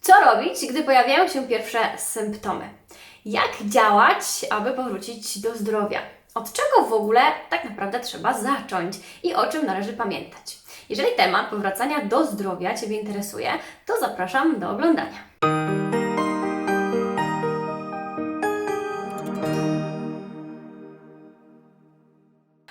Co robić, gdy pojawiają się pierwsze symptomy? Jak działać, aby powrócić do zdrowia? Od czego w ogóle tak naprawdę trzeba zacząć i o czym należy pamiętać? Jeżeli temat powracania do zdrowia Ciebie interesuje, to zapraszam do oglądania.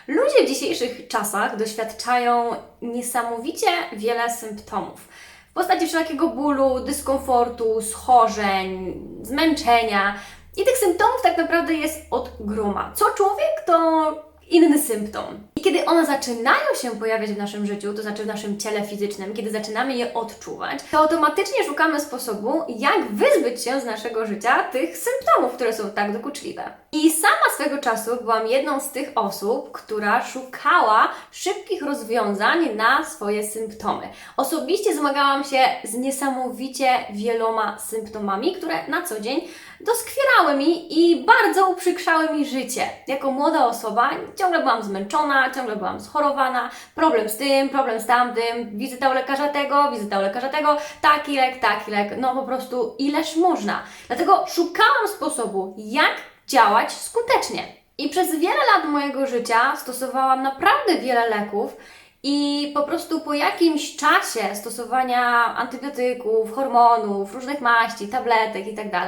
Ludzie w dzisiejszych czasach doświadczają niesamowicie wiele symptomów. W postaci wszelkiego bólu, dyskomfortu, schorzeń, zmęczenia. I tych symptomów tak naprawdę jest od groma. Co człowiek, to inny symptom. I kiedy one zaczynają się pojawiać w naszym życiu, to znaczy w naszym ciele fizycznym, kiedy zaczynamy je odczuwać, to automatycznie szukamy sposobu, jak wyzbyć się z naszego życia tych symptomów, które są tak dokuczliwe. I sama swego czasu byłam jedną z tych osób, która szukała szybkich rozwiązań na swoje symptomy. Osobiście zmagałam się z niesamowicie wieloma symptomami, które na co dzień doskwierały mi i bardzo uprzykrzały mi życie. Jako młoda osoba ciągle byłam zmęczona, ciągle byłam schorowana, problem z tym, problem z tamtym, wizyta u lekarza tego, wizyta u lekarza tego, taki lek, taki lek, no po prostu ileż można. Dlatego szukałam sposobu, jak działać skutecznie. I przez wiele lat mojego życia stosowałam naprawdę wiele leków i po prostu po jakimś czasie stosowania antybiotyków, hormonów, różnych maści, tabletek itd.,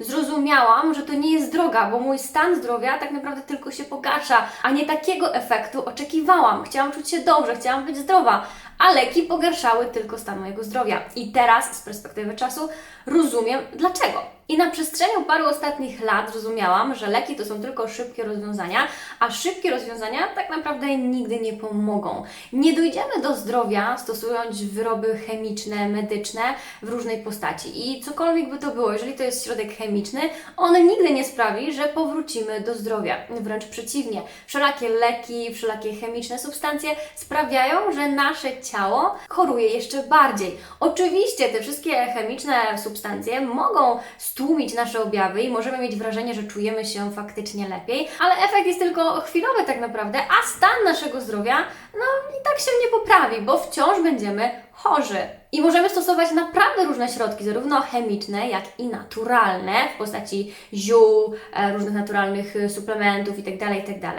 zrozumiałam, że to nie jest droga, bo mój stan zdrowia tak naprawdę tylko się pogarsza, a nie takiego efektu oczekiwałam. Chciałam czuć się dobrze, chciałam być zdrowa, a leki pogarszały tylko stan mojego zdrowia. I teraz, z perspektywy czasu, rozumiem dlaczego. I na przestrzeni paru ostatnich lat zrozumiałam, że leki to są tylko szybkie rozwiązania, a szybkie rozwiązania tak naprawdę nigdy nie pomogą. Nie dojdziemy do zdrowia stosując wyroby chemiczne, medyczne w różnej postaci. I cokolwiek by to było, jeżeli to jest środek chemiczny, on nigdy nie sprawi, że powrócimy do zdrowia. Wręcz przeciwnie. Wszelakie leki, wszelakie chemiczne substancje sprawiają, że nasze ciało choruje jeszcze bardziej. Oczywiście te wszystkie chemiczne substancje mogą stłumić nasze objawy i możemy mieć wrażenie, że czujemy się faktycznie lepiej, ale efekt jest tylko chwilowy tak naprawdę, a stan naszego zdrowia no i tak się nie poprawi, bo wciąż będziemy chorzy. I możemy stosować naprawdę różne środki, zarówno chemiczne, jak i naturalne, w postaci ziół, e, różnych naturalnych e, suplementów itd., itd.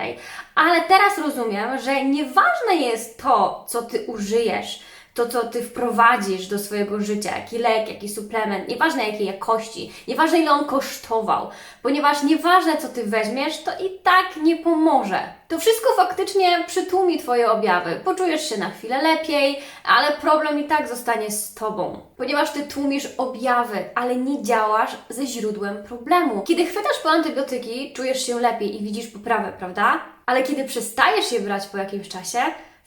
Ale teraz rozumiem, że nieważne jest to, co Ty użyjesz, to, co Ty wprowadzisz do swojego życia, jaki lek, jaki suplement, nieważne jakiej jakości, nieważne ile on kosztował, ponieważ nieważne co Ty weźmiesz, to i tak nie pomoże. To wszystko faktycznie przytłumi Twoje objawy. Poczujesz się na chwilę lepiej, ale problem i tak zostanie z Tobą, ponieważ Ty tłumisz objawy, ale nie działasz ze źródłem problemu. Kiedy chwytasz po antybiotyki, czujesz się lepiej i widzisz poprawę, prawda? Ale kiedy przestajesz je brać po jakimś czasie,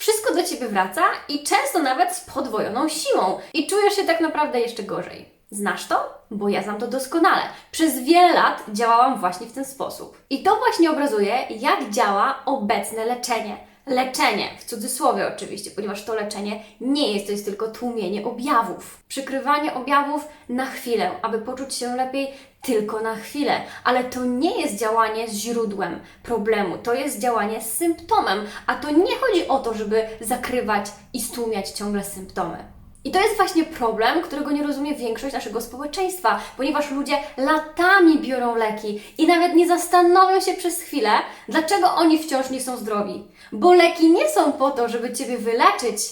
wszystko do ciebie wraca i często nawet z podwojoną siłą i czujesz się tak naprawdę jeszcze gorzej. Znasz to? Bo ja znam to doskonale. Przez wiele lat działałam właśnie w ten sposób. I to właśnie obrazuje, jak działa obecne leczenie. Leczenie, w cudzysłowie oczywiście, ponieważ to leczenie nie jest, to jest tylko tłumienie objawów. Przykrywanie objawów na chwilę, aby poczuć się lepiej tylko na chwilę, ale to nie jest działanie z źródłem problemu, to jest działanie z symptomem, a to nie chodzi o to, żeby zakrywać i stłumiać ciągle symptomy. I to jest właśnie problem, którego nie rozumie większość naszego społeczeństwa, ponieważ ludzie latami biorą leki i nawet nie zastanowią się przez chwilę, dlaczego oni wciąż nie są zdrowi. Bo leki nie są po to, żeby Ciebie wyleczyć,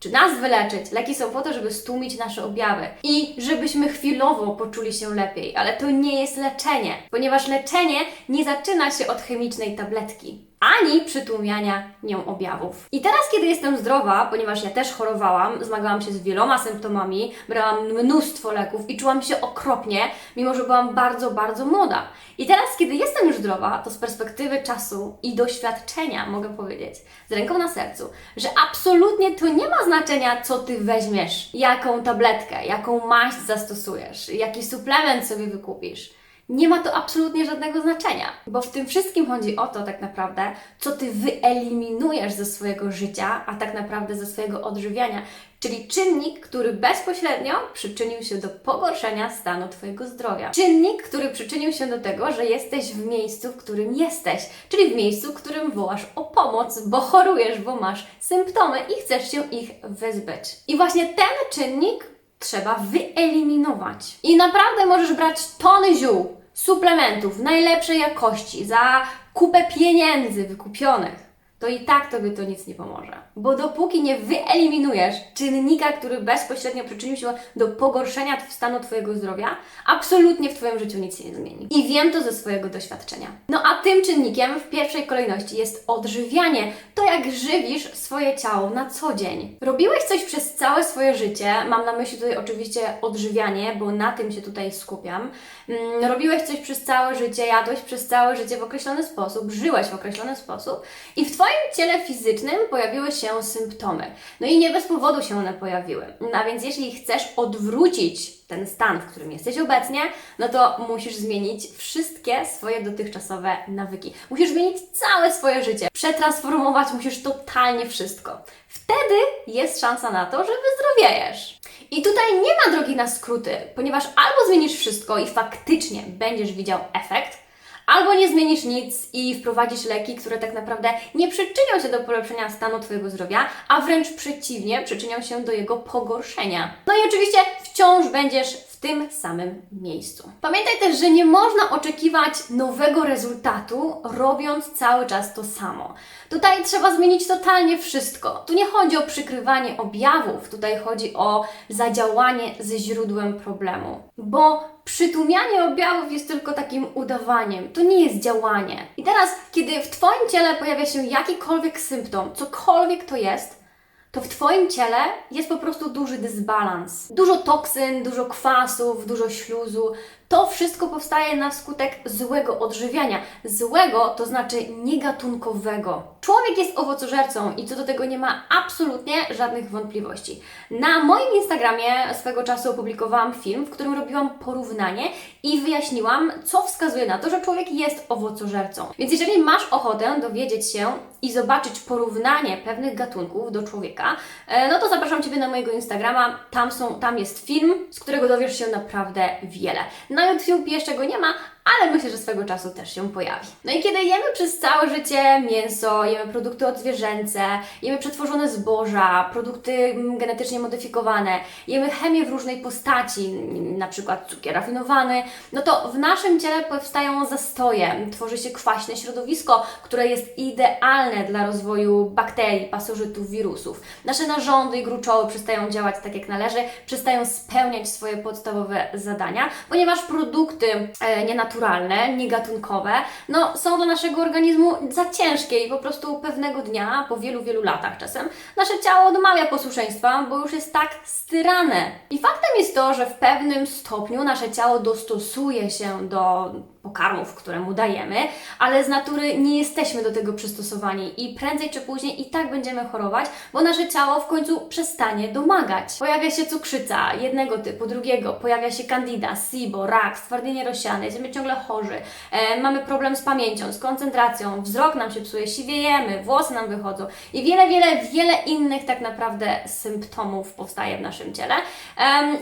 czy nas wyleczyć. Leki są po to, żeby stłumić nasze objawy i żebyśmy chwilowo poczuli się lepiej, ale to nie jest leczenie, ponieważ leczenie nie zaczyna się od chemicznej tabletki ani przytłumiania nią objawów. I teraz, kiedy jestem zdrowa, ponieważ ja też chorowałam, zmagałam się z wieloma symptomami, brałam mnóstwo leków i czułam się okropnie, mimo że byłam bardzo, bardzo młoda. I teraz, kiedy jestem już zdrowa, to z perspektywy czasu i doświadczenia mogę powiedzieć, z ręką na sercu, że absolutnie to nie ma znaczenia, co ty weźmiesz, jaką tabletkę, jaką maść zastosujesz, jaki suplement sobie wykupisz nie ma to absolutnie żadnego znaczenia, bo w tym wszystkim chodzi o to tak naprawdę, co ty wyeliminujesz ze swojego życia, a tak naprawdę ze swojego odżywiania, czyli czynnik, który bezpośrednio przyczynił się do pogorszenia stanu Twojego zdrowia. Czynnik, który przyczynił się do tego, że jesteś w miejscu, w którym jesteś, czyli w miejscu, w którym wołasz o pomoc, bo chorujesz, bo masz symptomy i chcesz się ich wyzbyć. I właśnie ten czynnik trzeba wyeliminować. I naprawdę możesz brać tony ziół, suplementów najlepszej jakości za kupę pieniędzy wykupionych. To i tak tobie to nic nie pomoże. Bo dopóki nie wyeliminujesz czynnika, który bezpośrednio przyczynił się do pogorszenia stanu Twojego zdrowia, absolutnie w Twoim życiu nic się nie zmieni. I wiem to ze swojego doświadczenia. No a tym czynnikiem w pierwszej kolejności jest odżywianie. To jak żywisz swoje ciało na co dzień. Robiłeś coś przez całe swoje życie, mam na myśli tutaj oczywiście odżywianie, bo na tym się tutaj skupiam. Mm, Robiłeś coś przez całe życie, jadłeś przez całe życie w określony sposób, żyłeś w określony sposób i w Twoim ciele fizycznym pojawiły się symptomy. No i nie bez powodu się one pojawiły. No a więc jeśli chcesz odwrócić ten stan, w którym jesteś obecnie, no to musisz zmienić wszystkie swoje dotychczasowe nawyki. Musisz zmienić całe swoje życie. Przetransformować musisz totalnie wszystko. Wtedy jest szansa na to, że wyzdrowiejesz. I tutaj nie ma drogi na skróty, ponieważ albo zmienisz wszystko i faktycznie będziesz widział efekt, albo nie zmienisz nic i wprowadzisz leki, które tak naprawdę nie przyczynią się do polepszenia stanu Twojego zdrowia, a wręcz przeciwnie, przyczynią się do jego pogorszenia. No i oczywiście wciąż będziesz w tym samym miejscu. Pamiętaj też, że nie można oczekiwać nowego rezultatu, robiąc cały czas to samo. Tutaj trzeba zmienić totalnie wszystko. Tu nie chodzi o przykrywanie objawów, tutaj chodzi o zadziałanie ze źródłem problemu. Bo przytłumianie objawów jest tylko takim udawaniem, to nie jest działanie. I teraz, kiedy w Twoim ciele pojawia się jakikolwiek symptom, cokolwiek to jest, to w Twoim ciele jest po prostu duży dysbalans. Dużo toksyn, dużo kwasów, dużo śluzu. To wszystko powstaje na skutek złego odżywiania. Złego to znaczy niegatunkowego. Człowiek jest owocożercą i co do tego nie ma absolutnie żadnych wątpliwości. Na moim Instagramie swego czasu opublikowałam film, w którym robiłam porównanie i wyjaśniłam, co wskazuje na to, że człowiek jest owocożercą. Więc jeżeli masz ochotę dowiedzieć się i zobaczyć porównanie pewnych gatunków do człowieka, e, no to zapraszam Ciebie na mojego Instagrama. Tam, są, tam jest film, z którego dowiesz się naprawdę wiele. Na YouTube jeszcze go nie ma, ale myślę, że swego czasu też się pojawi. No i kiedy jemy przez całe życie mięso, jemy produkty odzwierzęce, jemy przetworzone zboża, produkty mm, genetycznie modyfikowane, jemy chemię w różnej postaci, na przykład cukier rafinowany, no to w naszym ciele powstają zastoje, tworzy się kwaśne środowisko, które jest idealne dla rozwoju bakterii, pasożytów, wirusów. Nasze narządy i gruczoły przestają działać tak jak należy, przestają spełniać swoje podstawowe zadania, ponieważ produkty e, nienaturalne, niegatunkowe, no są dla naszego organizmu za ciężkie i po prostu pewnego dnia, po wielu, wielu latach czasem, nasze ciało odmawia posłuszeństwa, bo już jest tak styrane. I faktem jest to, że w pewnym stopniu nasze ciało dostosuje się do pokarmów, które mu dajemy, ale z natury nie jesteśmy do tego przystosowani i prędzej czy później i tak będziemy chorować, bo nasze ciało w końcu przestanie domagać. Pojawia się cukrzyca jednego typu, drugiego, pojawia się candida, SIBO, rak, stwardnienie rozsiane, jesteśmy ciągle chorzy, e, mamy problem z pamięcią, z koncentracją, wzrok nam się psuje, siwiejemy, włosy nam wychodzą i wiele, wiele, wiele innych tak naprawdę symptomów powstaje w naszym ciele.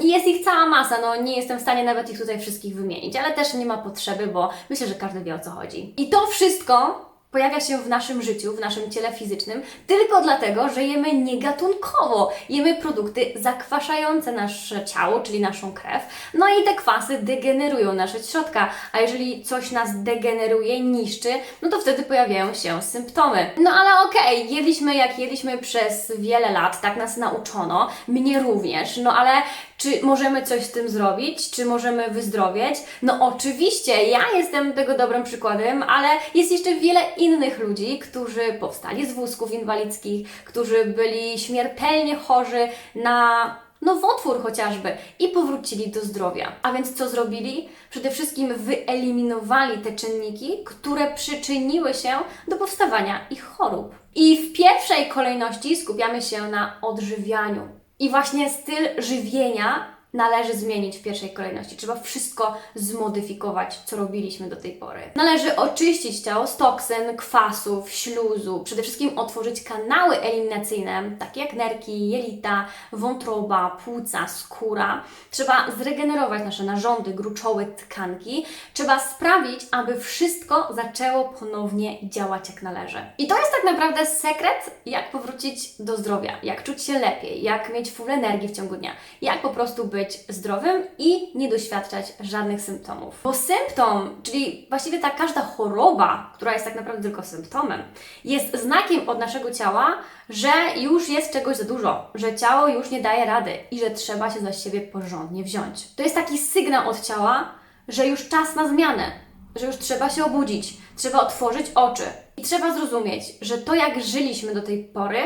I jest ich cała masa, no nie jestem w stanie nawet ich tutaj wszystkich wymienić, ale też nie ma potrzeby, bo myślę, że każdy wie o co chodzi. I to wszystko pojawia się w naszym życiu, w naszym ciele fizycznym, tylko dlatego, że jemy niegatunkowo. Jemy produkty zakwaszające nasze ciało, czyli naszą krew, no i te kwasy degenerują nasze środka, a jeżeli coś nas degeneruje, niszczy, no to wtedy pojawiają się symptomy. No ale okej, jedliśmy jak jedliśmy przez wiele lat, tak nas nauczono, mnie również, no ale czy możemy coś z tym zrobić? Czy możemy wyzdrowieć? No oczywiście, ja jestem tego dobrym przykładem, ale jest jeszcze wiele innych ludzi, którzy powstali z wózków inwalidzkich, którzy byli śmiertelnie chorzy na nowotwór chociażby i powrócili do zdrowia. A więc co zrobili? Przede wszystkim wyeliminowali te czynniki, które przyczyniły się do powstawania ich chorób. I w pierwszej kolejności skupiamy się na odżywianiu. I właśnie styl żywienia należy zmienić w pierwszej kolejności. Trzeba wszystko zmodyfikować, co robiliśmy do tej pory. Należy oczyścić ciało z toksyn, kwasów, śluzu, przede wszystkim otworzyć kanały eliminacyjne, takie jak nerki, jelita, wątroba, płuca, skóra. Trzeba zregenerować nasze narządy, gruczoły, tkanki. Trzeba sprawić, aby wszystko zaczęło ponownie działać jak należy. I to jest tak naprawdę sekret, jak powrócić do zdrowia, jak czuć się lepiej, jak mieć full energii w ciągu dnia, jak po prostu być zdrowym i nie doświadczać żadnych symptomów. Bo symptom, czyli właściwie ta każda choroba, która jest tak naprawdę tylko symptomem, jest znakiem od naszego ciała, że już jest czegoś za dużo, że ciało już nie daje rady i że trzeba się za siebie porządnie wziąć. To jest taki sygnał od ciała, że już czas na zmianę, że już trzeba się obudzić, trzeba otworzyć oczy i trzeba zrozumieć, że to jak żyliśmy do tej pory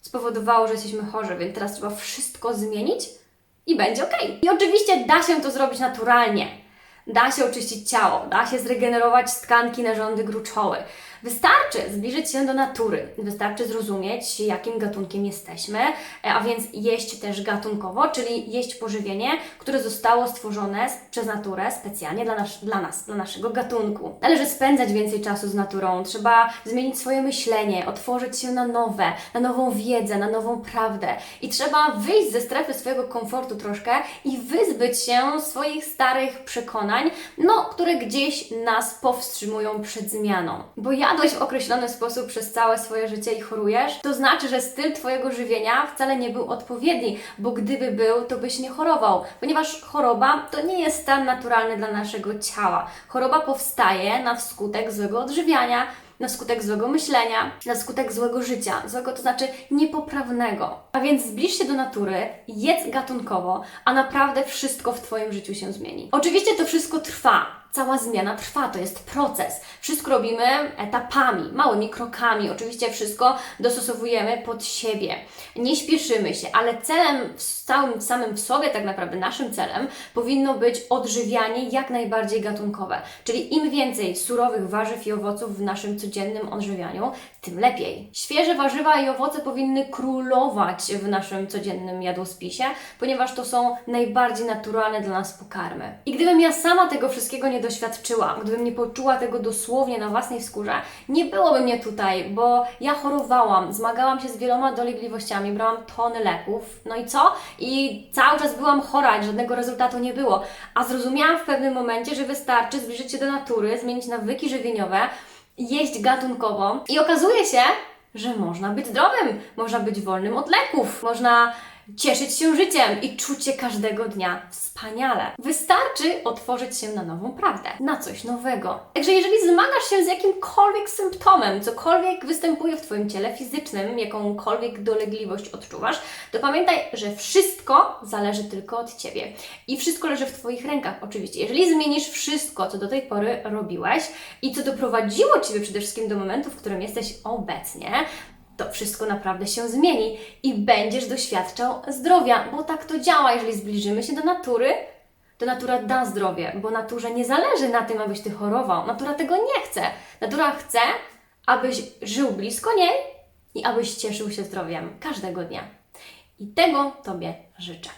spowodowało, że jesteśmy chorzy, więc teraz trzeba wszystko zmienić i będzie ok. I oczywiście da się to zrobić naturalnie. Da się oczyścić ciało, da się zregenerować tkanki, narządy, gruczoły. Wystarczy zbliżyć się do natury, wystarczy zrozumieć, jakim gatunkiem jesteśmy, e, a więc jeść też gatunkowo, czyli jeść pożywienie, które zostało stworzone przez naturę specjalnie dla, nas, dla nas, dla naszego gatunku. Należy spędzać więcej czasu z naturą, trzeba zmienić swoje myślenie, otworzyć się na nowe, na nową wiedzę, na nową prawdę i trzeba wyjść ze strefy swojego komfortu troszkę i wyzbyć się swoich starych przekonań, no, które gdzieś nas powstrzymują przed zmianą. Bo jadłeś w określony sposób przez całe swoje życie i chorujesz, to znaczy, że styl Twojego żywienia wcale nie był odpowiedni, bo gdyby był, to byś nie chorował, ponieważ choroba to nie jest stan naturalny dla naszego ciała. Choroba powstaje na skutek złego odżywiania, na skutek złego myślenia, na skutek złego życia. Złego to znaczy niepoprawnego. A więc zbliż się do natury, jedz gatunkowo, a naprawdę wszystko w Twoim życiu się zmieni. Oczywiście to wszystko trwa. Cała zmiana trwa, to jest proces. Wszystko robimy etapami, małymi krokami. Oczywiście wszystko dostosowujemy pod siebie. Nie śpieszymy się, ale celem w całym samym w sobie, tak naprawdę naszym celem, powinno być odżywianie jak najbardziej gatunkowe. Czyli im więcej surowych warzyw i owoców w naszym codziennym odżywianiu, tym lepiej. Świeże warzywa i owoce powinny królować w naszym codziennym jadłospisie, ponieważ to są najbardziej naturalne dla nas pokarmy. I gdybym ja sama tego wszystkiego nie doświadczyła, gdybym nie poczuła tego dosłownie na własnej skórze, nie byłoby mnie tutaj, bo ja chorowałam, zmagałam się z wieloma dolegliwościami, brałam tony leków, no i co? I cały czas byłam chora żadnego rezultatu nie było. A zrozumiałam w pewnym momencie, że wystarczy zbliżyć się do natury, zmienić nawyki żywieniowe, jeść gatunkowo i okazuje się, że można być zdrowym, można być wolnym od leków, można cieszyć się życiem i czuć się każdego dnia wspaniale. Wystarczy otworzyć się na nową prawdę, na coś nowego. Także jeżeli zmagasz się z jakimkolwiek symptomem, cokolwiek występuje w Twoim ciele fizycznym, jakąkolwiek dolegliwość odczuwasz, to pamiętaj, że wszystko zależy tylko od Ciebie. I wszystko leży w Twoich rękach, oczywiście. Jeżeli zmienisz wszystko, co do tej pory robiłeś i co doprowadziło Ciebie przede wszystkim do momentu, w którym jesteś obecnie, to wszystko naprawdę się zmieni i będziesz doświadczał zdrowia, bo tak to działa. Jeżeli zbliżymy się do natury, to natura da zdrowie, bo naturze nie zależy na tym, abyś ty chorował. Natura tego nie chce. Natura chce, abyś żył blisko niej i abyś cieszył się zdrowiem każdego dnia. I tego Tobie życzę.